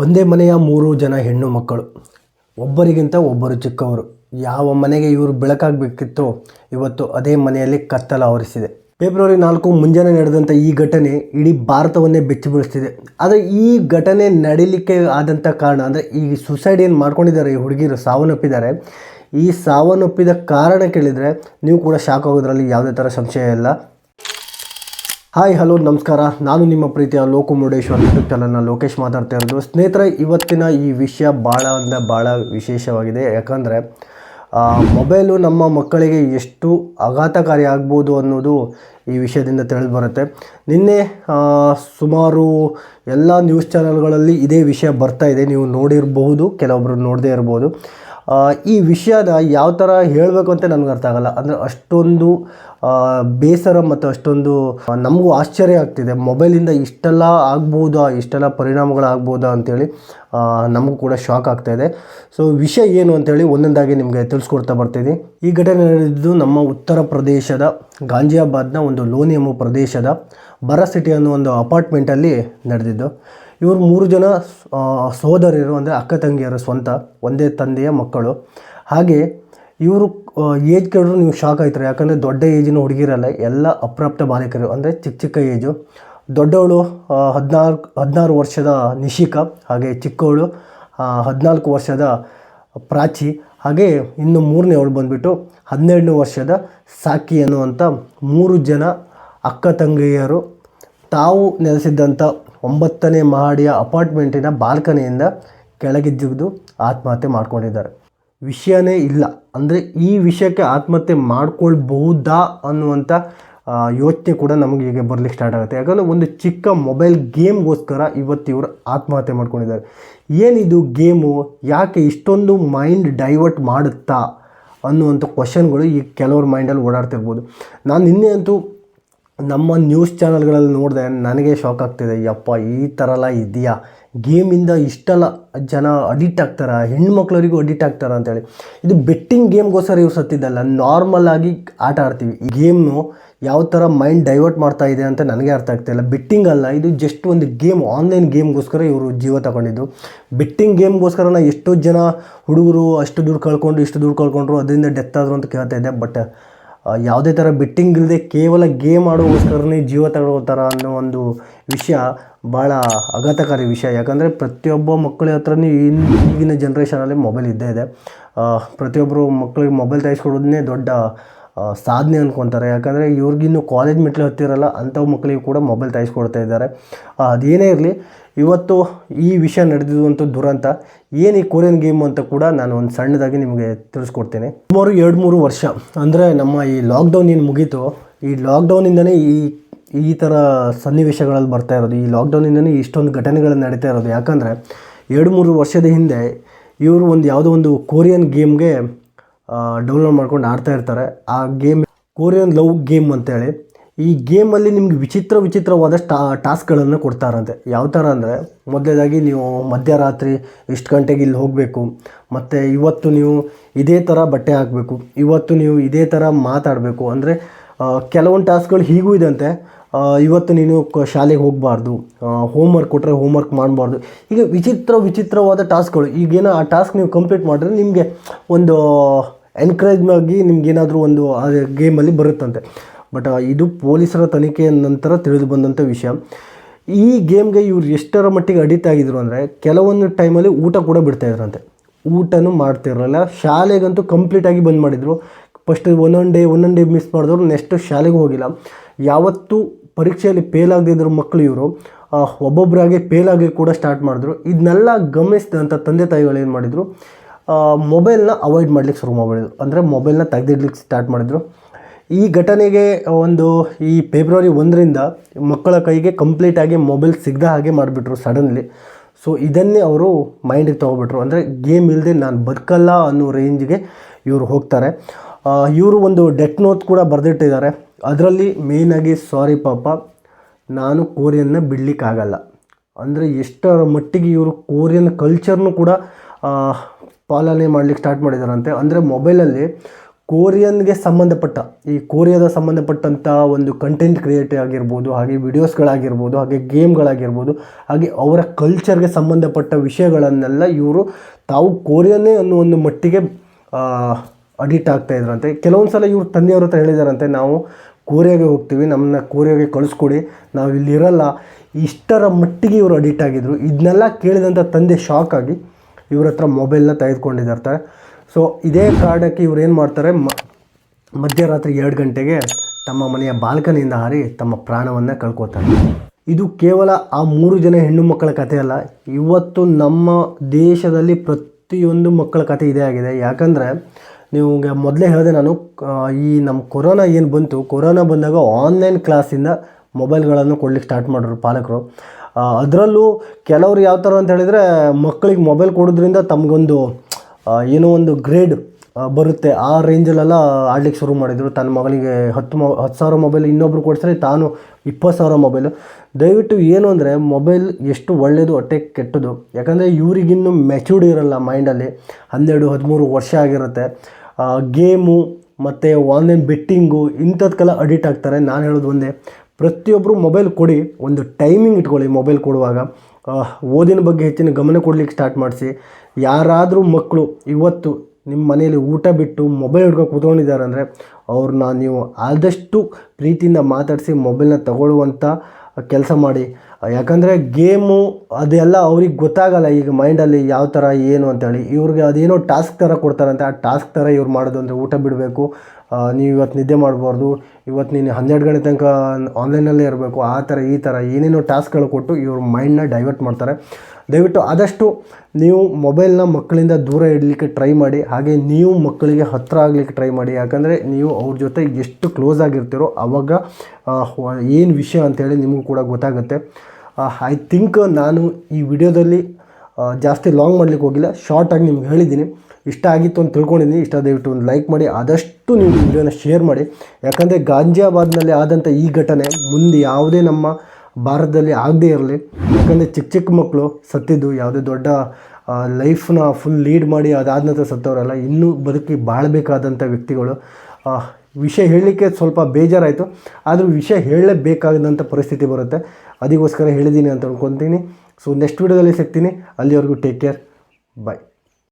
ಒಂದೇ ಮನೆಯ ಮೂರು ಜನ ಹೆಣ್ಣು ಮಕ್ಕಳು. ಒಬ್ಬರಿಗಿಂತ ಒಬ್ಬರು ಚಿಕ್ಕವರು. ಯಾವ ಮನೆಗೆ ಇವರು ಬೆಳಕಾಗಬೇಕಿತ್ತೋ ಇವತ್ತು ಅದೇ ಮನೆಯಲ್ಲಿ ಕತ್ತಲ ಆವರಿಸಿದೆ. ಫೆಬ್ರವರಿ ನಾಲ್ಕು ಮುಂಜಾನೆ ನಡೆದಂಥ ಈ ಘಟನೆ ಇಡೀ ಭಾರತವನ್ನೇ ಬೆಚ್ಚಿ ಬೀಳಿಸ್ತಿದೆ ಆದರೆ ಈ ಘಟನೆ ನಡೀಲಿಕ್ಕೆ ಆದಂಥ ಕಾರಣ ಅಂದರೆ ಈ ಸುಸೈಡ್ ಏನು ಮಾಡ್ಕೊಂಡಿದ್ದಾರೆ, ಈ ಹುಡುಗಿರು ಸಾವನ್ನಪ್ಪಿದ್ದಾರೆ. ಈ ಸಾವನ್ನಪ್ಪಿದ ಕಾರಣ ಕೇಳಿದರೆ ನೀವು ಕೂಡ ಶಾಕ್ ಆಗೋದ್ರಲ್ಲಿ ಯಾವುದೇ ಥರ ಸಂಶಯ ಇಲ್ಲ. ಹಾಯ್, ಹಲೋ, ನಮಸ್ಕಾರ. ನಾನು ನಿಮ್ಮ ಪ್ರೀತಿಯ ಲೋಕು ಮುರುಡೇಶ್ವರ್ ಯೂಟ್ಯೂಬ್ ಚಾನಲ್ನ ಲೋಕೇಶ್ ಮಾತಾಡ್ತಾ ಇರೋದು. ಸ್ನೇಹಿತರೆ, ಇವತ್ತಿನ ಈ ವಿಷಯ ಭಾಳ ಅಂದರೆ ಭಾಳ ವಿಶೇಷವಾಗಿದೆ. ಯಾಕಂದರೆ ಮೊಬೈಲು ನಮ್ಮ ಮಕ್ಕಳಿಗೆ ಎಷ್ಟು ಆಘಾತಕಾರಿ ಆಗ್ಬೋದು ಅನ್ನೋದು ಈ ವಿಷಯದಿಂದ ತಿಳಿದು ಬರುತ್ತೆ. ನಿನ್ನೆ ಸುಮಾರು ಎಲ್ಲ ನ್ಯೂಸ್ ಚಾನಲ್ಗಳಲ್ಲಿ ಇದೇ ವಿಷಯ ಬರ್ತಾ ಇದೆ. ನೀವು ನೋಡಿರಬಹುದು ಕೆಲವೊಬ್ಬರು ನೋಡದೇ ಇರ್ಬೋದು. ಈ ವಿಷಯನ ಯಾವ ಥರ ಹೇಳಬೇಕು ಅಂತ ನನಗೆ ಅರ್ಥ ಆಗಲ್ಲ. ಅಂದರೆ ಅಷ್ಟೊಂದು ಬೇಸರ ಮತ್ತು ಅಷ್ಟೊಂದು ನಮಗೂ ಆಶ್ಚರ್ಯ ಆಗ್ತಿದೆ. ಮೊಬೈಲಿಂದ ಇಷ್ಟೆಲ್ಲ ಆಗ್ಬೋದಾ ಇಷ್ಟೆಲ್ಲ ಪರಿಣಾಮಗಳಾಗ್ಬೋದಾ ಅಂತೇಳಿ ಆ, ನಮಗೂ ಕೂಡ ಶಾಕ್ ಆಗ್ತಾ ಇದೆ. ಸೊ ವಿಷಯ ಏನು ಅಂತೇಳಿ ಒಂದೊಂದಾಗಿ ನಿಮಗೆ ತಿಳಿಸ್ಕೊಡ್ತಾ ಬರ್ತೀನಿ ಈ ಘಟನೆ ನಡೆದಿದ್ದು ನಮ್ಮ ಉತ್ತರ ಪ್ರದೇಶದ ಗಾಂಜಿಯಾಬಾದ್ನ ಒಂದು ಲೋನಿ ಎಂಬ ಪ್ರದೇಶದ ಬರ ಸಿಟಿ ಅನ್ನೋ ಒಂದು ಅಪಾರ್ಟ್ಮೆಂಟಲ್ಲಿ ನಡೆದಿದ್ದು. ಇವರು ಮೂರು ಜನ ಸಹೋದರಿಯರು ಅಂದರೆ ಅಕ್ಕ ತಂಗಿಯರು ಸ್ವಂತ, ಒಂದೇ ತಂದೆಯ ಮಕ್ಕಳು. ಹಾಗೆ ಇವರು ಏಜ್ ಕೇಳಿದ್ರು ನೀವು ಶಾಕ್ ಆಯ್ತಾರೆ? ಯಾಕಂದರೆ ದೊಡ್ಡ ಏಜಿನ ಹುಡುಗಿರಲ್ಲ, ಎಲ್ಲ ಅಪ್ರಾಪ್ತ ಬಾಲಕರು, ಅಂದರೆ ಚಿಕ್ಕ ಚಿಕ್ಕ ಏಜು ದೊಡ್ಡವಳು ಹದಿನಾರು ಹದಿನಾರು ವರ್ಷದ ನಿಶಿಕಾ, ಹಾಗೆ ಚಿಕ್ಕವಳು ಹದಿನಾಲ್ಕು ವರ್ಷದ ಪ್ರಾಚಿ. ಹಾಗೆ ಇನ್ನು ಮೂರನೇ ಅವಳು ಬಂದುಬಿಟ್ಟು ಹನ್ನೆರಡನೇ ವರ್ಷದ ಸಾಕಿ ಅನ್ನುವಂಥ ಮೂರು ಜನ ಅಕ್ಕ ತಂಗಿಯರು ತಾವು ನೆಲೆಸಿದ್ದಂಥ ಒಂಬತ್ತನೇ ಮಹಡಿಯ ಅಪಾರ್ಟ್ಮೆಂಟಿನ ಬಾಲ್ಕನಿಯಿಂದ ಕೆಳಗಿದ್ದು ಆತ್ಮಹತ್ಯೆ ಮಾಡ್ಕೊಂಡಿದ್ದಾರೆ. ವಿಷಯನೇ ಇಲ್ಲ. ಅಂದರೆ ಈ ವಿಷಯಕ್ಕೆ ಆತ್ಮಹತ್ಯೆ ಮಾಡ್ಕೊಳ್ಬಹುದಾ ಅನ್ನುವಂಥ ಯೋಚನೆ ಕೂಡ ನಮಗೆ ಈಗ ಬರಲಿಕ್ಕೆ ಸ್ಟಾರ್ಟ್ ಆಗುತ್ತೆ. ಯಾಕಂದರೆ ಒಂದು ಚಿಕ್ಕ ಮೊಬೈಲ್ ಗೇಮ್ಗೋಸ್ಕರ ಇವತ್ತು ಇವರು ಆತ್ಮಹತ್ಯೆ ಮಾಡ್ಕೊಂಡಿದ್ದಾರೆ. ಏನಿದು ಗೇಮು? ಯಾಕೆ ಇಷ್ಟೊಂದು ಮೈಂಡ್ ಡೈವರ್ಟ್ ಮಾಡುತ್ತಾ ಅನ್ನುವಂಥ ಕ್ವಶನ್ಗಳು ಈ ಕೆಲವ್ರ ಮೈಂಡಲ್ಲಿ ಓಡಾಡ್ತಿರ್ಬೋದು. ನಾನು ನಿನ್ನೆ ಅಂತೂ ನಮ್ಮ ನ್ಯೂಸ್ ಚಾನಲ್ಗಳಲ್ಲಿ ನೋಡಿದೆ ನನಗೆ ಶಾಕ್ ಆಗ್ತಿದೆ, ಯಪ್ಪ ಈ ಥರ ಎಲ್ಲ ಇದೆಯಾ ಗೇಮಿಂದ ಇಷ್ಟೆಲ್ಲ ಜನ ಅಡಿಕ್ಟ್ ಆಗ್ತಾರೆ? ಹೆಣ್ಮಕ್ಳವರಿಗೂ ಅಡಿಕ್ಟ್ ಆಗ್ತಾರೆ ಅಂತೇಳಿ. ಇದು ಬೆಟ್ಟಿಂಗ್ ಗೇಮ್ಗೋಸ್ಕರ ಇವ್ರು ಸತ್ತಿದ್ದಲ್ಲ ನಾರ್ಮಲ್ ಆಗಿ ಆಟ ಆಡ್ತೀವಿ. ಈ ಗೇಮ್ನು ಯಾವ ಥರ ಮೈಂಡ್ ಡೈವರ್ಟ್ ಮಾಡ್ತಾ ಇದೆ ಅಂತ ನನಗೆ ಅರ್ಥ ಆಗ್ತಾಯಿಲ್ಲ ಬೆಟ್ಟಿಂಗ್ ಅಲ್ಲ, ಇದು ಜಸ್ಟ್ ಒಂದು ಗೇಮ್ ಆನ್ಲೈನ್ ಗೇಮ್ಗೋಸ್ಕರ ಇವರು ಜೀವ ತಗೊಂಡಿದ್ದು. ಬೆಟ್ಟಿಂಗ್ ಗೇಮ್ಗೋಸ್ಕರ ಎಷ್ಟೋ ಜನ ಹುಡುಗರು ಅಷ್ಟು ದುಡ್ಡು ಕಳ್ಕೊಂಡು, ಇಷ್ಟು ದುಡ್ಡು ಕಳ್ಕೊಂಡ್ರು, ಅದರಿಂದ ಡೆತ್ ಆದರು ಅಂತ ಕೇಳ್ತಾ ಇದ್ದೆ ಬಟ್ ಯಾವುದೇ ಥರ ಬಿಟ್ಟಿಂಗ್ ಇಲ್ಲದೆ ಕೇವಲ ಗೇಮ್ ಆಡೋಗೋಸ್ಕರನೇ ಜೀವ ತಗೊಳ್ತಾರ ಅನ್ನೋ ಒಂದು ವಿಷಯ ಭಾಳ ಆಘಾತಕಾರಿ ವಿಷಯ. ಯಾಕಂದರೆ ಪ್ರತಿಯೊಬ್ಬ ಮಕ್ಕಳ ಹತ್ರನೇ ಇನ್ ಈಗಿನ ಜನ್ರೇಷನಲ್ಲಿ ಮೊಬೈಲ್ ಇದ್ದೇ ಇದೆ. ಪ್ರತಿಯೊಬ್ಬರು ಮಕ್ಕಳಿಗೆ ಮೊಬೈಲ್ ತೆಗೆಸ್ಕೊಡೋದನ್ನೇ ದೊಡ್ಡ ಸಾಧನೆ ಅಂದ್ಕೊತಾರೆ ಯಾಕಂದರೆ ಇವ್ರಿಗಿನ್ನೂ ಕಾಲೇಜ್ ಮೆಟ್ಲು ಹತ್ತಿರಲ್ಲ, ಅಂಥವು ಮಕ್ಕಳಿಗೆ ಕೂಡ ಮೊಬೈಲ್ ತಾಯಿಸ್ಕೊಡ್ತಾ ಇದ್ದಾರೆ. ಅದೇನೇ ಇರಲಿ, ಇವತ್ತು ಈ ವಿಷಯ ನಡೆದಿರುವಂಥ ದುರಂತ, ಏನು ಈ ಕೊರಿಯನ್ ಗೇಮ್ ಅಂತ ಕೂಡ ನಾನು ಒಂದು ಸಣ್ಣದಾಗಿ ನಿಮಗೆ ತಿಳಿಸ್ಕೊಡ್ತೇನೆ. ಸುಮಾರು ಎರಡು ಮೂರು ವರ್ಷ, ಅಂದರೆ ನಮ್ಮ ಈ ಲಾಕ್ಡೌನ್ ಏನು ಮುಗೀತು, ಈ ಲಾಕ್ಡೌನಿಂದನೇ ಈ ಈ ಥರ ಸನ್ನಿವೇಶಗಳಲ್ಲಿ ಬರ್ತಾ ಇರೋದು, ಈ ಲಾಕ್ಡೌನಿಂದನೇ ಇಷ್ಟೊಂದು ಘಟನೆಗಳು ನಡೀತಾ ಇರೋದು. ಯಾಕಂದರೆ ಎರಡು ಮೂರು ವರ್ಷದ ಹಿಂದೆ ಇವರು ಒಂದು ಯಾವುದೋ ಒಂದು ಕೊರಿಯನ್ ಗೇಮ್ಗೆ ಡೌನ್ಲೋಡ್ ಮಾಡ್ಕೊಂಡು ಆಡ್ತಾ ಇರ್ತಾರೆ. ಆ ಗೇಮ್ ಕೊರಿಯನ್ ಲವ್ ಗೇಮ್ ಅಂತೇಳಿ. ಈ ಗೇಮಲ್ಲಿ ನಿಮ್ಗೆ ವಿಚಿತ್ರ ವಿಚಿತ್ರವಾದ ಟಾ ಟಾಸ್ಕ್ಗಳನ್ನು ಕೊಡ್ತಾರಂತೆ. ಯಾವ ಥರ ಅಂದರೆ, ಮೊದಲೇದಾಗಿ ನೀವು ಮಧ್ಯರಾತ್ರಿ ಇಷ್ಟು ಗಂಟೆಗೆ ಇಲ್ಲಿ ಹೋಗಬೇಕು. ಮತ್ತು ಇವತ್ತು ನೀವು ಇದೇ ಥರ ಬಟ್ಟೆ ಹಾಕಬೇಕು. ಇವತ್ತು ನೀವು ಇದೇ ಥರ ಮಾತಾಡಬೇಕು. ಅಂದರೆ ಕೆಲವೊಂದು ಟಾಸ್ಕ್ಗಳು ಹೀಗೂ ಇದಂತೆ. ಇವತ್ತು ನೀನು ಶಾಲೆಗೆ ಹೋಗಬಾರ್ದು. ಹೋಮ್ವರ್ಕ್ ಕೊಟ್ಟರೆ ಹೋಮ್ವರ್ಕ್ ಮಾಡಬಾರ್ದು. ಹೀಗೆ ವಿಚಿತ್ರ ವಿಚಿತ್ರವಾದ ಟಾಸ್ಕ್ಗಳು ಈಗೇನೋ ಆ ಟಾಸ್ಕ್ ನೀವು ಕಂಪ್ಲೀಟ್ ಮಾಡಿದ್ರೆ ನಿಮಗೆ ಒಂದು ಎನ್ಕರೇಜ್ ಆಗಿ ನಿಮ್ಗೇನಾದರೂ ಒಂದು, ಆ ಗೇಮಲ್ಲಿ ಬರುತ್ತಂತೆ. ಬಟ್ ಇದು ಪೊಲೀಸರ ತನಿಖೆಯ ನಂತರ ತಿಳಿದು ಬಂದಂಥ ವಿಷಯ. ಈ ಗೇಮ್ಗೆ ಇವ್ರು ಎಷ್ಟರ ಮಟ್ಟಿಗೆ ಅಡಿಟ್ ಆಗಿದ್ರು ಅಂದರೆ, ಕೆಲವೊಂದು ಟೈಮಲ್ಲಿ ಊಟ ಕೂಡ ಬಿಡ್ತಾ ಇದ್ರಂತೆ. ಊಟನೂ ಮಾಡ್ತಿರಲಿಲ್ಲ ಶಾಲೆಗಂತೂ ಕಂಪ್ಲೀಟಾಗಿ ಬಂದ್ ಮಾಡಿದರು. ಫಸ್ಟ್ ಒಂದೊಂದು ಡೇ ಒಂದೊಂದು ಡೇ ಮಿಸ್ ಮಾಡಿದ್ರು. ನೆಕ್ಸ್ಟ್ ಶಾಲೆಗೆ ಹೋಗಿಲ್ಲ. ಯಾವತ್ತೂ ಪರೀಕ್ಷೆಯಲ್ಲಿ ಫೇಲ್ ಆಗದಿದ್ರು ಮಕ್ಕಳು ಇವರು ಒಬ್ಬೊಬ್ಬರಾಗೆ ಫೇಲ್ ಆಗಿ ಕೂಡ ಸ್ಟಾರ್ಟ್ ಮಾಡಿದ್ರು. ಇದನ್ನೆಲ್ಲ ಗಮನಿಸಿದಂಥ ತಂದೆ ತಾಯಿಗಳು ಏನು ಮಾಡಿದರು ಮೊಬೈಲ್ನ ಅವಾಯ್ಡ್ ಮಾಡ್ಲಿಕ್ಕೆ ಶುರು ಮಾಡಿದ್ರು ಅಂದರೆ ಮೊಬೈಲ್ನ ತೆಗೆದಿಡ್ಲಿಕ್ಕೆ ಸ್ಟಾರ್ಟ್ ಮಾಡಿದರು. ಈ ಘಟನೆಗೆ ಒಂದು ಈ ಫೆಬ್ರವರಿ ಒಂದರಿಂದ ಮಕ್ಕಳ ಕೈಗೆ ಕಂಪ್ಲೀಟಾಗಿ ಮೊಬೈಲ್ ಸಿಗದ ಹಾಗೆ ಮಾಡಿಬಿಟ್ರು ಸಡನ್ಲಿ ಸೊ ಇದನ್ನೇ ಅವರು ಮೈಂಡಿಗೆ ತೊಗೊಬಿಟ್ರು. ಅಂದರೆ ಗೇಮ್ ಇಲ್ಲದೆ ನಾನು ಬದುಕಲ್ಲ ಅನ್ನೋ ರೇಂಜ್ಗೆ ಇವರು ಹೋಗ್ತಾರೆ. ಇವರು ಒಂದು ಡೆತ್ ನೋತ್ ಕೂಡ ಬರೆದಿಟ್ಟಿದ್ದಾರೆ. ಅದರಲ್ಲಿ ಮೇಯ್ನಾಗಿ ಸಾರಿ ಪಾಪ, ನಾನು ಕೋರಿಯನ್ನ ಬಿಡಲಿಕ್ಕಾಗಲ್ಲ. ಅಂದರೆ ಎಷ್ಟರ ಮಟ್ಟಿಗೆ ಇವರು ಕೋರಿಯನ್ ಕಲ್ಚರ್ನು ಕೂಡ ಪಾಲನೆ ಮಾಡ್ಲಿಕ್ಕೆ ಸ್ಟಾರ್ಟ್ ಮಾಡಿದಾರಂತೆ. ಅಂದರೆ ಮೊಬೈಲಲ್ಲಿ ಕೊರಿಯನ್ಗೆ ಸಂಬಂಧಪಟ್ಟ, ಈ ಕೊರಿಯಾದ ಸಂಬಂಧಪಟ್ಟಂಥ ಒಂದು ಕಂಟೆಂಟ್ ಕ್ರಿಯೇಟ್ ಆಗಿರ್ಬೋದು, ಹಾಗೆ ವಿಡಿಯೋಸ್ಗಳಾಗಿರ್ಬೋದು ಹಾಗೆ ಗೇಮ್ಗಳಾಗಿರ್ಬೋದು ಹಾಗೆ ಅವರ ಕಲ್ಚರ್ಗೆ ಸಂಬಂಧಪಟ್ಟ ವಿಷಯಗಳನ್ನೆಲ್ಲ ಇವರು ತಾವು ಕೊರಿಯನ್ನೇ ಅನ್ನೋ ಒಂದು ಮಟ್ಟಿಗೆ ಅಡಿಕ್ಟ್ ಆಗ್ತಾ ಇದ್ರಂತೆ. ಕೆಲವೊಂದು ಸಲ ಇವರು ತಂದೆಯವ್ರ ಹತ್ರ ಹೇಳಿದಾರಂತೆ, ನಾವು ಕೋರಿಯಾಗೆ ಹೋಗ್ತೀವಿ ನಮ್ಮನ್ನ ಕೋರಿಯಾಗೆ ಕಳಿಸ್ಕೊಡಿ ನಾವು ಇಲ್ಲಿರಲ್ಲ ಇಷ್ಟರ ಮಟ್ಟಿಗೆ ಇವರು ಅಡಿಕ್ಟ್ ಆಗಿದ್ರು. ಇದನ್ನೆಲ್ಲ ಕೇಳಿದಂಥ ತಂದೆ ಶಾಕ್ ಆಗಿ ಇವ್ರ ಹತ್ರ ಮೊಬೈಲ್ನ ತೆಗೆದುಕೊಂಡಿದ್ದಾರೆ ಸೊ ಇದೇ ಕಾರಣಕ್ಕೆ ಇವ್ರು ಏನು ಮಾಡ್ತಾರೆ ಮಧ್ಯರಾತ್ರಿ ಎರಡು ಗಂಟೆಗೆ ತಮ್ಮ ಮನೆಯ ಬಾಲ್ಕನಿಯಿಂದ ಹಾರಿ ತಮ್ಮ ಪ್ರಾಣವನ್ನು ಕಳ್ಕೊತಾರೆ. ಇದು ಕೇವಲ ಆ ಮೂರು ಜನ ಹೆಣ್ಣು ಮಕ್ಕಳ ಕಥೆ ಅಲ್ಲ, ಇವತ್ತು ನಮ್ಮ ದೇಶದಲ್ಲಿ ಪ್ರತಿಯೊಂದು ಮಕ್ಕಳ ಕಥೆ ಇದೇ ಆಗಿದೆ. ಯಾಕಂದರೆ ನೀವು ಮೊದಲೇ ಹೇಳಿದೆ ನಾನು ಈ ನಮ್ಮ ಕೊರೋನಾ ಏನು ಬಂತು, ಕೊರೋನಾ ಬಂದಾಗ ಆನ್ಲೈನ್ ಕ್ಲಾಸಿಂದ ಮೊಬೈಲ್ಗಳನ್ನು ಕೊಡ್ಲಿಕ್ಕೆ ಸ್ಟಾರ್ಟ್ ಮಾಡಿದ್ರು ಪಾಲಕರು. ಅದರಲ್ಲೂ ಕೆಲವರು ಯಾವ ಥರ ಅಂತ ಹೇಳಿದರೆ ಮಕ್ಕಳಿಗೆ ಮೊಬೈಲ್ ಕೊಡೋದ್ರಿಂದ ತಮಗೊಂದು ಏನೋ ಒಂದು ಗ್ರೇಡ್ ಬರುತ್ತೆ. ಆ ರೇಂಜಲ್ಲೆಲ್ಲ ಆಡ್ಲಿಕ್ಕೆ ಶುರು ಮಾಡಿದರು. ತನ್ನ ಮಗಳಿಗೆ ಹತ್ತು ಮೊ ಹತ್ತು ಸಾವಿರ ಮೊಬೈಲ್ ಇನ್ನೊಬ್ರು ಕೊಡಿಸಿದ್ರೆ ತಾನು ಇಪ್ಪತ್ತು ಸಾವಿರ ಮೊಬೈಲು ದಯವಿಟ್ಟು ಏನು ಅಂದರೆ ಮೊಬೈಲ್ ಎಷ್ಟು ಒಳ್ಳೆಯದು ಹೊಟ್ಟೆ ಕೆಟ್ಟದು. ಯಾಕಂದರೆ ಇವರಿಗಿನ್ನೂ ಮೆಚೂರ್ಡ್ ಇರಲ್ಲ ಮೈಂಡಲ್ಲಿ ಹನ್ನೆರಡು, ಹದಿಮೂರು ವರ್ಷ ಆಗಿರುತ್ತೆ. ಗೇಮು ಮತ್ತು ಆನ್ಲೈನ್ ಬೆಟ್ಟಿಂಗು ಇಂಥದ್ಕೆಲ್ಲ ಅಡಿಟ್ ಆಗ್ತಾರೆ. ನಾನು ಹೇಳೋದು ಒಂದೇ. ಪ್ರತಿಯೊಬ್ಬರು ಮೊಬೈಲ್ ಕೊಡಿ, ಒಂದು ಟೈಮಿಂಗ್ ಇಟ್ಕೊಳ್ಳಿ ಮೊಬೈಲ್ ಕೊಡುವಾಗ. ಓದಿನ ಬಗ್ಗೆ ಹೆಚ್ಚಿನ ಗಮನ ಕೊಡ್ಲಿಕ್ಕೆ ಸ್ಟಾರ್ಟ್ ಮಾಡಿಸಿ. ಯಾರಾದರೂ ಮಕ್ಕಳು ಇವತ್ತು ನಿಮ್ಮ ಮನೆಯಲ್ಲಿ ಊಟ ಬಿಟ್ಟು ಮೊಬೈಲ್ ಹಿಡ್ಕೊಂಡು ಕೂತ್ಕೊಂಡಿದ್ದಾರೆ ಅಂದರೆ ಅವ್ರನ್ನ ನೀವು ಆದಷ್ಟು ಪ್ರೀತಿಯಿಂದ ಮಾತಾಡಿಸಿ ಮೊಬೈಲ್ನ ತಗೊಳ್ಳುವಂಥ ಕೆಲಸ ಮಾಡಿ. ಯಾಕಂದರೆ ಗೇಮು ಅದೆಲ್ಲ ಅವ್ರಿಗೆ ಗೊತ್ತಾಗಲ್ಲ ಈಗ ಮೈಂಡಲ್ಲಿ ಯಾವ ಥರ, ಏನು ಅಂತೇಳಿ. ಇವ್ರಿಗೆ ಅದೇನೋ ಟಾಸ್ಕ್ ಥರ ಕೊಡ್ತಾರಂತೆ. ಆ ಟಾಸ್ಕ್ ಥರ ಇವ್ರು ಮಾಡೋದು ಅಂದರೆ ಊಟ ಬಿಡಬೇಕು ನೀವು ಇವತ್ತು ನಿದ್ದೆ ಮಾಡಬಾರ್ದು, ಇವತ್ತು ನೀನು ಹನ್ನೆರಡು ಗಂಟೆ ತನಕ ಆನ್ಲೈನಲ್ಲೇ ಇರಬೇಕು, ಆ ಥರ, ಈ ಥರ, ಏನೇನೋ ಟಾಸ್ಕ್ಗಳು ಕೊಟ್ಟು ಇವ್ರ ಮೈಂಡ್ನ ಡೈವರ್ಟ್ ಮಾಡ್ತಾರೆ. ದಯವಿಟ್ಟು ಆದಷ್ಟು ನೀವು ಮೊಬೈಲ್ನ ಮಕ್ಕಳಿಂದ ದೂರ ಇಡಲಿಕ್ಕೆ ಟ್ರೈ ಮಾಡಿ, ಹಾಗೆ ನೀವು ಮಕ್ಕಳಿಗೆ ಹತ್ತಿರ ಆಗಲಿಕ್ಕೆ ಟ್ರೈ ಮಾಡಿ. ಯಾಕಂದರೆ ನೀವು ಅವ್ರ ಜೊತೆ ಎಷ್ಟು ಕ್ಲೋಸ್ ಆಗಿರ್ತೀರೋ ಆವಾಗ ಏನು ವಿಷಯ ಅಂತೇಳಿ ನಿಮಗೂ ಕೂಡ ಗೊತ್ತಾಗುತ್ತೆ. ಐ ಥಿಂಕ್ ನಾನು ಈ ವಿಡಿಯೋದಲ್ಲಿ ಜಾಸ್ತಿ ಲಾಂಗ್ ಮಾಡ್ಲಿಕ್ಕೆ ಹೋಗಿಲ್ಲ. ಶಾರ್ಟಾಗಿ ನಿಮ್ಗೆ ಹೇಳಿದ್ದೀನಿ. ಇಷ್ಟ ಆಗಿತ್ತು ಅಂತ ತಿಳ್ಕೊಂಡಿದ್ದೀನಿ. ಇಷ್ಟ ದಯವಿಟ್ಟು ಒಂದು ಲೈಕ್ ಮಾಡಿ. ಆದಷ್ಟು ನೀವು ವಿಡಿಯೋನ ಶೇರ್ ಮಾಡಿ. ಯಾಕಂದರೆ ಗಾಂಜಿಯಾಬಾದ್ನಲ್ಲಿ ಆದಂಥ ಈ ಘಟನೆ ಮುಂದೆ ಯಾವುದೇ ನಮ್ಮ ಭಾರತದಲ್ಲಿ ಆಗದೇ ಇರಲಿ. ಯಾಕಂದರೆ ಚಿಕ್ಕ ಚಿಕ್ಕ ಮಕ್ಕಳು ಸತ್ತಿದ್ದು, ಯಾವುದೇ ದೊಡ್ಡ ಲೈಫ್ನ ಫುಲ್ ಲೀಡ್ ಮಾಡಿ ಅದಾದ ನಂತರ ಸತ್ತವರಲ್ಲ. ಇನ್ನೂ ಬದುಕಿ ಬಾಳಬೇಕಾದಂಥ ವ್ಯಕ್ತಿಗಳು ವಿಷಯ ಹೇಳಲಿಕ್ಕೆ ಸ್ವಲ್ಪ ಬೇಜಾರಾಯಿತು. ಆದರೂ ವಿಷಯ ಹೇಳಲೇಬೇಕಾದಂಥ ಪರಿಸ್ಥಿತಿ ಬರುತ್ತೆ. ಅದಕ್ಕೋಸ್ಕರ ಹೇಳಿದ್ದೀನಿ ಅಂತ ಅಂದ್ಕೊತೀನಿ ಸೊ ನೆಕ್ಸ್ಟ್ ವೀಡಿಯೋದಲ್ಲಿ ಸಿಗ್ತೀನಿ. ಅಲ್ಲಿವರೆಗೂ ಟೇಕ್ ಕೇರ್ ಬಾಯ್